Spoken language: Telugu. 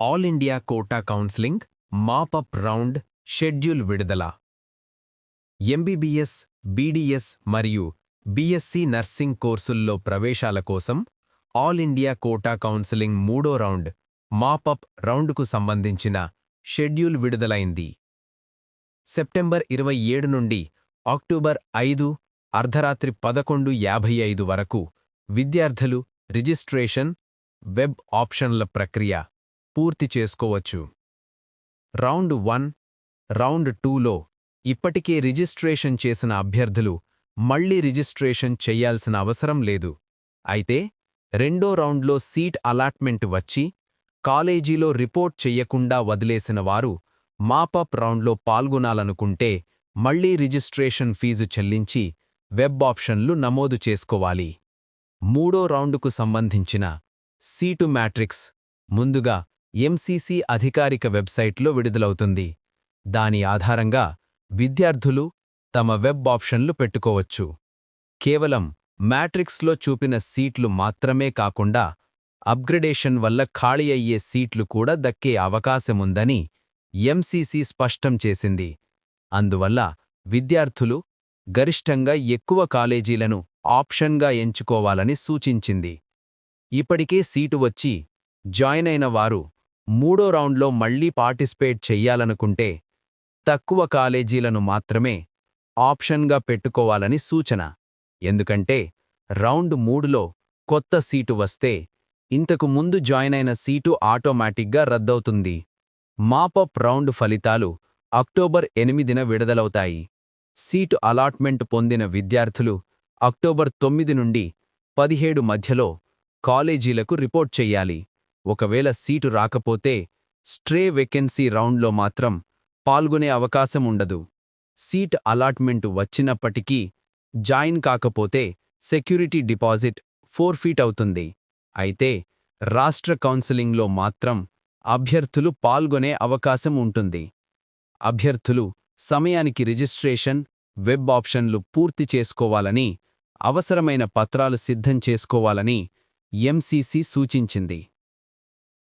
All India quota counselling mop up round schedule విడుదల. ఎంబీబీఎస్ బీడీఎస్ మరియు బీఎస్సీ నర్సింగ్ కోర్సుల్లో ప్రవేశాల కోసం ఆల్ ఇండియా కోటా కౌన్సిలింగ్ మూడో రౌండ్ మాపప్ రౌండ్కు సంబంధించిన షెడ్యూల్ విడుదలైంది. సెప్టెంబర్ ఇరవై ఏడు నుండి అక్టోబర్ ఐదు అర్ధరాత్రి పదకొండు యాభై ఐదు వరకు విద్యార్థులు రిజిస్ట్రేషన్ వెబ్ ఆప్షన్ల ప్రక్రియ పూర్తి చేసుకోవచ్చు. రౌండ్ వన్ రౌండ్ టూలో ఇప్పటికే రిజిస్ట్రేషన్ చేసిన అభ్యర్థులు మళ్ళీ రిజిస్ట్రేషన్ చెయ్యాల్సిన అవసరం లేదు. అయితే రెండో రౌండ్లో సీట్ అలాట్మెంట్ వచ్చి కాలేజీలో రిపోర్ట్ చెయ్యకుండా వదిలేసిన వారు మాపప్ రౌండ్లో పాల్గొనాలనుకుంటే మళ్ళీ రిజిస్ట్రేషన్ ఫీజు చెల్లించి వెబ్ ఆప్షన్లు నమోదు చేసుకోవాలి. మూడో రౌండుకు సంబంధించిన సీటు మ్యాట్రిక్స్ ముందుగా ఎంసీసీ అధికారిక వెబ్సైట్లో విడుదలవుతుంది. దాని ఆధారంగా విద్యార్థులు తమ వెబ్ ఆప్షన్లు పెట్టుకోవచ్చు. కేవలం మ్యాట్రిక్స్లో చూపిన సీట్లు మాత్రమే కాకుండా అప్గ్రేడేషన్ వల్ల ఖాళీ అయ్యే సీట్లు కూడా దక్కే అవకాశముందని ఎంసీసీ స్పష్టం చేసింది. అందువల్ల విద్యార్థులు గరిష్టంగా ఎక్కువ కాలేజీలను ఆప్షన్గా ఎంచుకోవాలని సూచించింది. ఇప్పటికే సీటు వచ్చి జాయిన్ అయిన వారు మూడో రౌండ్లో మళ్ళీ పార్టిసిపేట్ చెయ్యాలనుకుంటే తక్కువ కాలేజీలను మాత్రమే ఆప్షన్గా పెట్టుకోవాలని సూచన. ఎందుకంటే రౌండ్ మూడులో కొత్త సీటు వస్తే ఇంతకు ముందు జాయిన్ అయిన సీటు ఆటోమేటిక్గా రద్దవుతుంది. మాపప్ రౌండ్ ఫలితాలు అక్టోబర్ ఎనిమిదిన విడుదలవుతాయి. సీటు అలాట్మెంట్ పొందిన విద్యార్థులు అక్టోబర్ తొమ్మిది నుండి పదిహేడు మధ్యలో కాలేజీలకు రిపోర్ట్ చెయ్యాలి. ఒకవేళ సీటు రాకపోతే స్ట్రే వెకెన్సీ రౌండ్లో మాత్రం పాల్గొనే అవకాశం ఉండదు. సీట్ అలాట్మెంటు వచ్చినప్పటికీ జాయిన్ కాకపోతే సెక్యూరిటీ డిపాజిట్ ఫోర్ ఫీట్ అవుతుంది. అయితే రాష్ట్ర కౌన్సిలింగ్లో మాత్రం అభ్యర్థులు పాల్గొనే అవకాశం ఉంటుంది. అభ్యర్థులు సమయానికి రిజిస్ట్రేషన్ వెబ్ ఆప్షన్లు పూర్తి చేసుకోవాలని అవసరమైన పత్రాలు సిద్ధం చేసుకోవాలని ఎంసీసీ సూచించింది.